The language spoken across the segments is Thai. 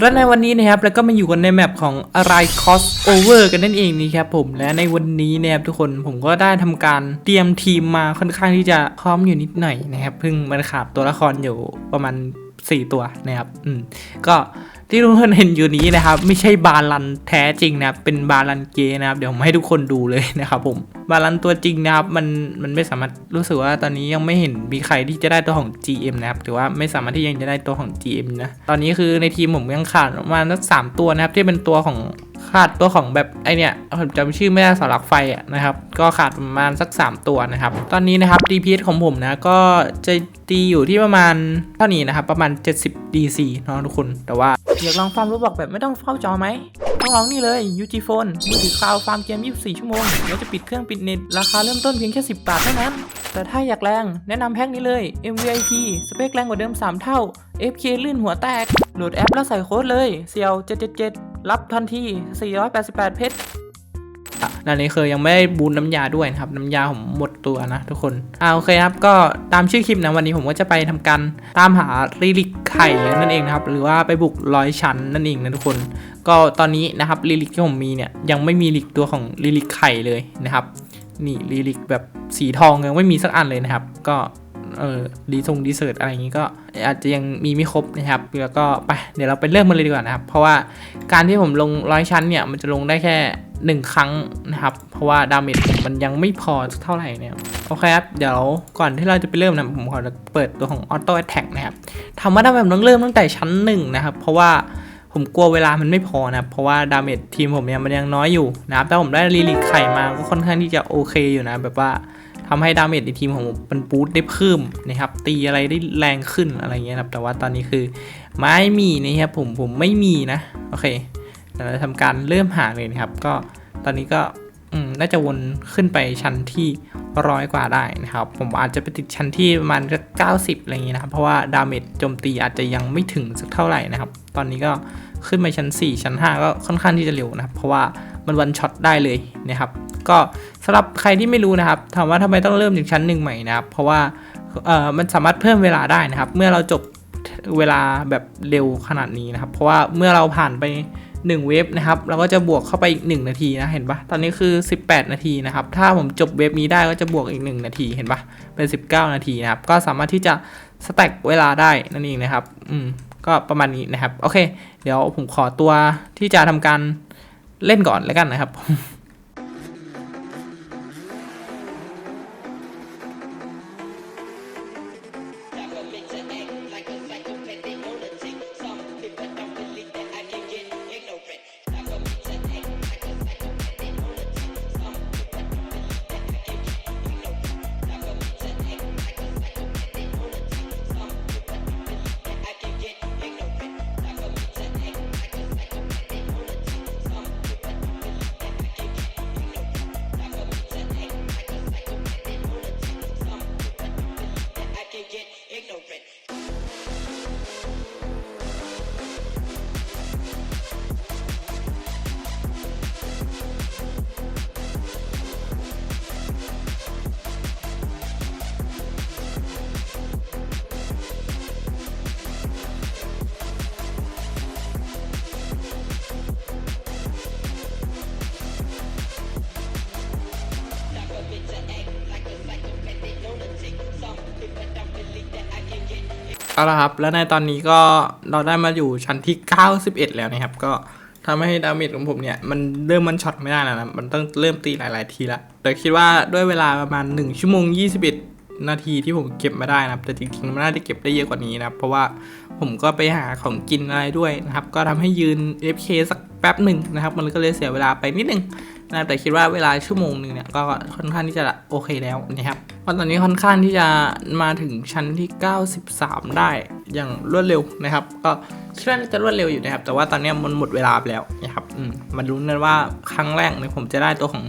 และในวันนี้นะครับเราก็มาอยู่กันในแมปของอะไร cross over กันนั่นเองนี่ครับผมและในวันนี้นะครับทุกคนผมก็ได้ทำการเตรียมทีมมาค่อนข้างที่จะพร้อมอยู่นิดหน่อยนะครับเพิ่งมันขาดตัวละครอยู่ประมาณ 4 ตัวนะครับอืมก็ ที่ทุกคนเห็นอยู่นี้นะครับ ไม่ใช่บาลันแท้จริงนะครับเป็นบาลันเกนะครับ เดี๋ยวผมให้ทุกคนดูเลยนะครับผมบาลันตัวจริงนะครับ มันมันไม่สามารถรู้สึกว่าตอนนี้ยังไม่เห็นมีใครที่จะได้ตัวของ GM นะครับหรือว่าไม่สามารถที่ยังจะได้ตัวของ GM นะตอนนี้คือในทีมผมยังขาดประมาณสักสามตัวนะครับที่เป็นตัวของ ขาดตัวของแบบไอเนี่ยผมจำชื่อไม่ได้เสาหลักไฟอะนะครับ ก็ขาดประมาณสัก 3 ตัวนะครับ ตอนนี้นะครับ DPS ของผมนะก็จะตีอยู่ที่ประมาณเท่านี้นะครับ ประมาณ 70 DC เนาะทุกคน แต่ว่าอยากลองฟาร์มรูบอกแบบไม่ต้องเฝ้าจอไหมต้องลองนี่เลย UG Phone มือถือคลาวฟาร์มเกม 24 ชั่วโมงแล้วจะปิดเครื่องปิดเน็ต ราคาเริ่มต้นเพียงแค่ 10 บาทเท่านั้น แต่ถ้าอยากแรงแนะนำแพ็คนี้เลย MVIP สเปคแรงกว่าเดิม 3 เท่า FK ลื่นหัวแตก โหลดแอปแล้วใส่โค้ดเลยเซียว777 รับทันที 488 เพชรอะนั่นนี่คือยังไม่ได้บูนน้ำยาด้วยนะครับ น้ำยาผมหมดตัวนะทุกคนอ่าโอเคครับ ก็ตามชื่อคลิปนะวันนี้ผมก็จะไปทำการตามหาลิลิกไข่นั่นเองนะครับ หรือว่าไปบุกร้อยชั้นนั่นเองนะทุกคน ก็ตอนนี้นะครับลิลิกที่ผมมีเนี่ยยังไม่มีลิกตัวของลิลิกไข่เลยนะครับ นี่ลิลิกแบบสีทองยังไม่มีสักอันเลยนะครับ ก็ เออดีทรงดีเซิร์ตอะไรอย่างนี้ก็อาจจะยังมีไม่ครบนะครับ แล้วก็ไปเดี๋ยวเราไปเริ่มกันเลยดีกว่านะครับ เพราะว่าการที่ผมลงร้อยชั้นเนี่ยมันจะลงได้แค่ 1 ครั้งนะครับ เพราะว่าดาเมจมันยังไม่พอเท่าไหร่เนี่ยโอเคครับ เดี๋ยวก่อนที่เราจะไปเริ่มนะผมขอเปิดตัวของออโต้แท็กนะครับถามว่าทำไมผมต้องเริ่มตั้งแต่ชั้นหนึ่งนะครับ เพราะว่าผมกลัวเวลามันไม่พอนะเพราะว่าดาเมจทีมผมเนี่ยมันยังน้อยอยู่นะครับแต่ผมได้รีลิกไข่มาก็ค่อนข้างที่จะโอเคอยู่นะ แบบว่า ทำให้ดาเมจในทีมของผมมันบูสต์ได้เพิ่มนะครับ ตีอะไรได้แรงขึ้นอะไรเงี้ยครับแต่ว่าตอนนี้คือไม่มีนะครับผมผมไม่มีนะโอเคเราจะทำการเริ่มหาเลยนะครับ ก็ตอนนี้ก็น่าจะวนขึ้นไปชั้นที่ร้อยกว่าได้นะครับ ผมอาจจะไปติดชั้นที่ประมาณสักเก้าสิบอะไรอย่างงี้นะครับ เพราะว่าดาเมจโจมตีอาจจะยังไม่ถึงสักเท่าไหร่นะครับ ตอนนี้ก็ขึ้นไปชั้น 4 ชั้น 5 ก็ค่อนข้างที่จะเร็วนะครับ เพราะว่ามันวันช็อตได้เลยนะครับ ก็สำหรับใครที่ไม่รู้นะครับถามว่าทำไมต้องเริ่มจากชั้นหนึ่งใหม่นะครับ เพราะว่าเอ่อมันสามารถเพิ่มเวลาได้นะครับ เมื่อเราจบเวลาแบบเร็วขนาดนี้นะครับ เพราะว่าเมื่อเราผ่านไป 1 เวฟนะครับเราก็จะบวกเข้าไปอีก 1 นาทีนะเห็นปะตอนนี้คือ 18 นาทีนะครับ ถ้าผมจบเวฟนี้ได้ก็จะบวกอีก 1 นาทีเห็นปะเป็น 19 นาทีนะครับ ก็สามารถที่จะสแต็กเวลาได้นั่นเองนะครับ อืมก็ประมาณนี้นะครับ โอเค เดี๋ยวผมขอตัวที่จะทำการเล่นก่อนแล้วกันนะครับ เอาละครับ แล้วในตอนนี้ก็เราได้มาอยู่ชั้นที่ 91 แล้วนะครับ ก็ทำให้ดาเมจของผมเนี่ย มันเริ่มมันช็อตไม่ได้แล้วนะ มันต้องเริ่มตีหลาย ๆ ทีละแต่คิดว่าด้วยเวลาประมาณ 1 ชั่วโมง 21 นาทีที่ผมเก็บมาได้นะครับ แต่จริงๆ มันน่าจะเก็บได้เยอะกว่านี้นะครับ เพราะว่าผมก็ไปหาของกินอะไรด้วยนะครับ ก็ทำให้ยืน FK สักแป๊บหนึ่งนะครับ มันก็เลยเสียเวลาไปนิดนึงนะแต่คิดว่าเวลาชั่วโมงหนึ่งเนี่ยก็ค่อนข้างที่จะโอเคแล้วนะครับ ราะตอนนี้ค่อนข้างที่จะมาถึงชั้นที่ 93 ได้อย่างรวดเร็วนะครับ ก็คิดว่าจะรวดเร็วอยู่นะครับ แต่ว่าตอนนี้มันหมดเวลาไปแล้วนะครับมมาลุ้นกันว่าครั้งแรกเนี่ยผมจะได้ตัวของ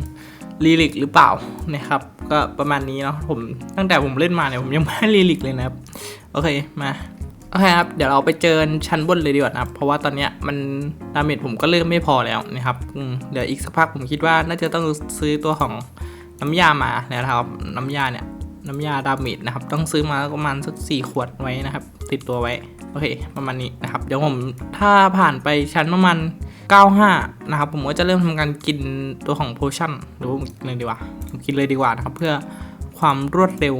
ลีลิกหรือเปล่านะครับก็ประมาณนี้เนาะผมตั้งแต่ผมเล่นมาเนี่ยผมยังไม่ได้ลีลิกเลยนะครับ โอเคมาโอเคครับ เดี๋ยวเราไปเจอชั้นบนเลยดีกว่านะครับ เพราะว่าตอนเนี้ยมันดาเมจผมก็เริ่มไม่พอแล้วนะครับเดี๋ยวอีกสักพักผมคิดว่าน่าจะต้องซื้อตัวของ น้ำยามาแล้วนะครับ น้ำยาเนี่ย น้ำยาดาเมจนะครับ ต้องซื้อมาประมาณสักสี่ขวดไว้นะครับ ติดตัวไว้ โอเค ประมาณนี้นะครับ เดี๋ยวผมถ้าผ่านไปชั้นประมาณ95 นะครับ ผมก็จะเริ่มทำการกินตัวของโพชั่นหรือว่ากินเลยดีกว่าผมกินเลยดีกว่านะครับ เพื่อความรวดเร็ว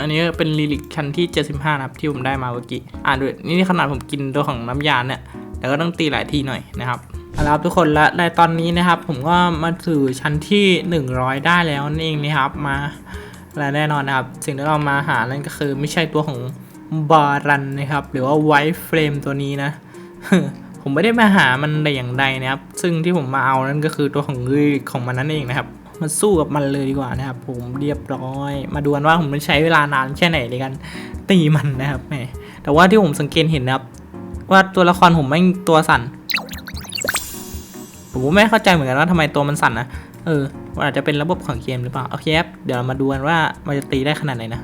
อันนี้เป็นลิลิกชั้นที่ 75 นะครับ ที่ผมได้มาเมื่อกี้ อ่าด้วยนี่ขนาดผมกินตัวของน้ำยาเนี่ยแต่ก็ต้องตีหลายทีหน่อยนะครับ เอาละครับทุกคนและในตอนนี้นะครับ ผมก็มาถึงชั้นที่ 100 ได้แล้วนั่นเองนะครับมาและแน่นอนนะครับ สิ่งที่เรามาหานั่นก็คือไม่ใช่ตัวของบารันนะครับ หรือว่าไวท์เฟรมตัวนี้นะ ผมไม่ได้มาหามันแต่อย่างใดนะครับ ซึ่งที่ผมมาเอานั่นก็คือตัวของลีลิกของมันนั่นเองนะครับมาสู้กับมันเลยดีกว่านะครับ ผมเรียบร้อย มาดูกันว่าผมจะใช้เวลานานแค่ไหนในการตีมันนะครับแหมแต่ว่าที่ผมสังเกตเห็นนะครับ ว่าตัวละครผมไม่ตัวสั่น ผมไม่เข้าใจเหมือนกันว่าทำไมตัวมันสั่นนะ เออมันอาจจะเป็นระบบของเกมหรือเปล่า โอเคครับ เดี๋ยวเรามาดูกันว่ามันจะตีได้ขนาดไหนนะ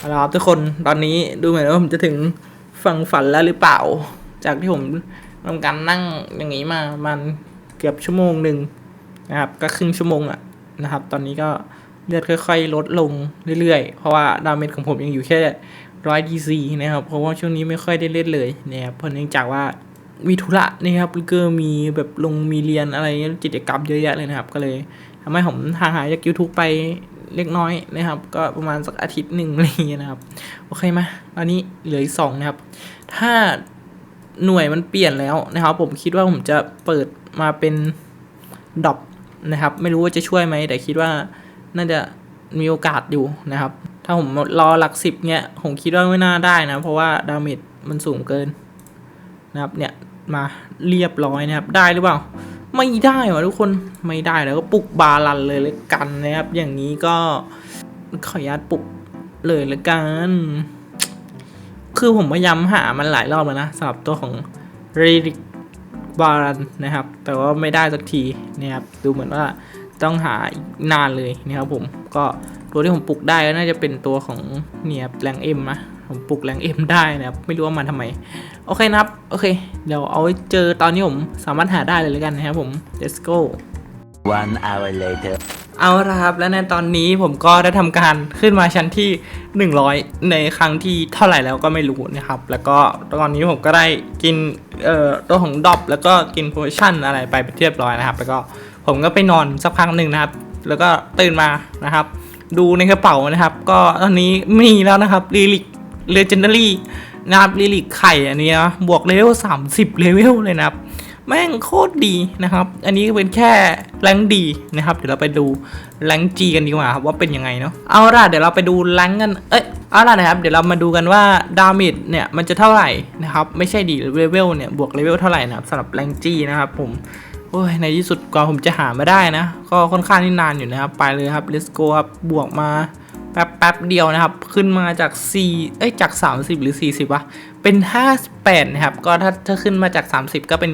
เอาละครับทุกคนตอนนี้ดูเหมือนว่าผมจะถึงฝั่งฝันแล้วหรือเปล่า จากที่ผมทำการนั่งอย่างนี้มาประมันเกือบชั่วโมงหนึ่งนะครับ ก็ครึ่งชั่วโมงอะนะครับ ตอนนี้ก็เลือดค่อยๆ ลดลงเรื่อยๆ เพราะว่าดาเมจของผมยังอยู่แค่ร้อยดีซีนะครับ เพราะว่าช่วงนี้ไม่ค่อยได้เล่นเลยนะครับ เพราะเนื่องจากว่ามีธุระนะครับแล้วก็มีแบบลงมีเรียนอะไรกิจกรรมเยอะแยะเลยนะครับ ก็เลยทำให้ผมห่างหายจาก YouTube ไป เล็กน้อยนะครับ ก็ประมาณสักอาทิตย์หนึ่งอะไรอย่างเงี้ยนะครับ โอเคมาตอนนี้เหลืออีกสองนะครับ ถ้าหน่วยมันเปลี่ยนแล้วนะครับ ผมคิดว่าผมจะเปิดมาเป็นดอปนะครับ ไม่รู้ว่าจะช่วยไหมแต่คิดว่าน่าจะมีโอกาสอยู่นะครับ ถ้าผมรอหลักสิบเนี่ยผมคิดว่าไม่น่าได้นะ เพราะว่าดาเมจมันสูงเกินนะครับเนี่ยมาเรียบร้อยนะครับ ได้หรือเปล่า ไม่ได้วะทุกคนไม่ได้แล้วก็ปลุกบาลันเลยเลยกันนะครับ อย่างนี้ก็ขออนุญาตปลุกเลยละกัน คือผมพยายามหามันหลายรอบแล้วนะสำหรับตัวของ r e d i c b a r a n นะครับ แต่ว่าไม่ได้สักทีนะครับ ดูเหมือนว่าต้องหาอีกนานเลยนะครับผมก็ตัวที่ผมปลุกได้ก็น่าจะเป็นตัวของเนี่ยแรงเอ็มนะ ผมปลุกแรงเอ็มได้นะครับ ไม่รู้ว่ามันทำไม โอเคนะครับ โอเค เดี๋ยวเอาไว้เจอตอนนี้ผมสามารถหาได้เลยแล้วกันนะครับผม let's go One hour later. เอาละครับ และในตอนนี้ผมก็ได้ทำการขึ้นมาชั้นที่ 100 ในครั้งที่เท่าไหร่แล้วก็ไม่รู้นะครับ แล้วก็ตอนนี้ผมก็ได้กินเอ่อตัวของดอปแล้วก็กินโพชั่นอะไรไปเป็นที่เรียบร้อยนะครับ แล้วก็ผมก็ไปนอนสักพักหนึ่งนะครับ แล้วก็ตื่นมานะครับ ดูในกระเป๋านะครับ ก็ตอนนี้มีแล้วนะครับลีลิก เลเจนดารี่นะครับลีลิกไข่อันนี้นะบวกเลเวล30 เลเวลเลยนะครับ แม่งโคตรดีนะครับ อันนี้เป็นแค่แรงดีนะครับ เดี๋ยวเราไปดูแรงจีกันดีกว่าครับว่าเป็นยังไงเนาะเอาล่ะเดี๋ยวเราไปดูแรงกันเอ้ยเอาล่ะนะครับ เดี๋ยวเรามาดูกันว่าดาเมจเนี่ยมันจะเท่าไหร่นะครับ ไม่ใช่ดีเลเวลเนี่ยบวกเลเวลเท่าไหร่นะครับสำหรับแรงจีนะครับผมโอ้ยในที่สุดกว่าผมจะหามาได้นะ ก็ค่อนข้างที่นานอยู่นะครับ ไปเลยครับ let's go ครับบวกมา แป๊บแป๊บเดียวนะครับ ขึ้นมาจาก4เอ้ยจาก 30 หรือ 40วะเป็น 58 นะครับ ก็ถ้าถ้าขึ้นมาจาก 30 ก็เป็น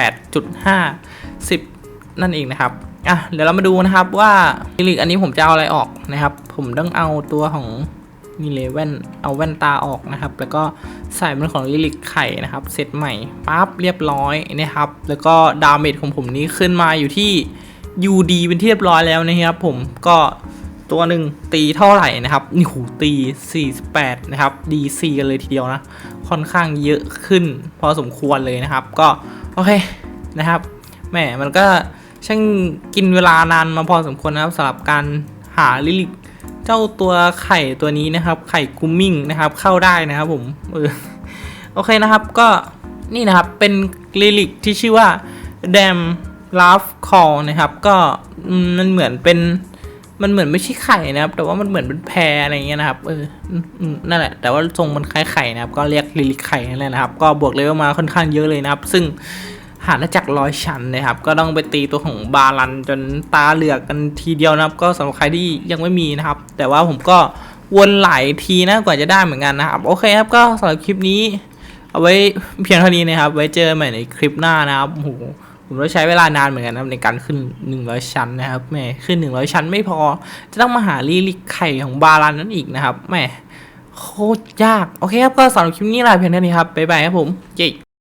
28.5 10 นั่นเองนะครับอะเดี๋ยวเรามาดูนะครับว่าลิลิกอันนี้ผมจะเอาอะไรออกนะครับ ผมต้องเอาตัวของนี่เลยแว่นเอาแว่นตาออกนะครับ แล้วก็ใส่เป็นของลิลิกไข่นะครับเซตใหม่ปั๊บเรียบร้อยนะครับ แล้วก็ดาเมจของผมนี้ขึ้นมาอยู่ที่ UD เป็นที่เรียบร้อยแล้วนะครับผมก็ ตัวหนึ่งตีเท่าไหร่นะครับนี่หูตี 48 นะครับ DC กันเลยทีเดียวนะ ค่อนข้างเยอะขึ้นพอสมควรเลยนะครับ ก็ โอเคนะครับแหมมันก็ช่างกินเวลานานมาพอสมควรนะครับสำหรับการหาลิลิกเจ้าตัวไข่ตัวนี้นะครับ ไข่กุมมิ่งนะครับ เข้าได้นะครับผมเออโอเคนะครับก็นี่นะครับเป็นลิลิกที่ชื่อว่า Dam Love Call นะครับ ก็มันเหมือนเป็น มันเหมือนไม่ใช่ไข่นะครับ แต่ว่ามันเหมือนเป็นแพรอะไรเงี้ยนะครับ เออนั่นแหละ แต่ว่าทรงมันคล้ายไข่นะครับ ก็เรียกลิลิไข่นั่นแหละนะครับ ก็บวกเลเวลมาค่อนข้างเยอะเลยนะครับ ซึ่งหาได้จากร้อยชั้นนะครับ ก็ต้องไปตีตัวของบาลันจนตาเหลือกกันทีเดียวนะครับ ก็สำหรับใครที่ยังไม่มีนะครับ แต่ว่าผมก็วนหลายทีนะกว่าจะได้เหมือนกันนะครับ โอเคครับ ก็สำหรับคลิปนี้ เอาไว้เพียงเท่านี้นะครับ ไว้เจอใหม่ในคลิปหน้านะครับโอ้โห ผมต้องใช้เวลานานเหมือนกันนะครับในการขึ้น 100 ชั้นนะครับแม่ขึ้น 100 ชั้นไม่พอ จะต้องมาหาลีลิกไข่ของบาลานนั้นอีกนะครับแม่โคตรยาก โอเคครับ ก็สำหรับคลิปนี้ลาเพียงเท่านี้ครับ บ๊ายบายครับผมเย้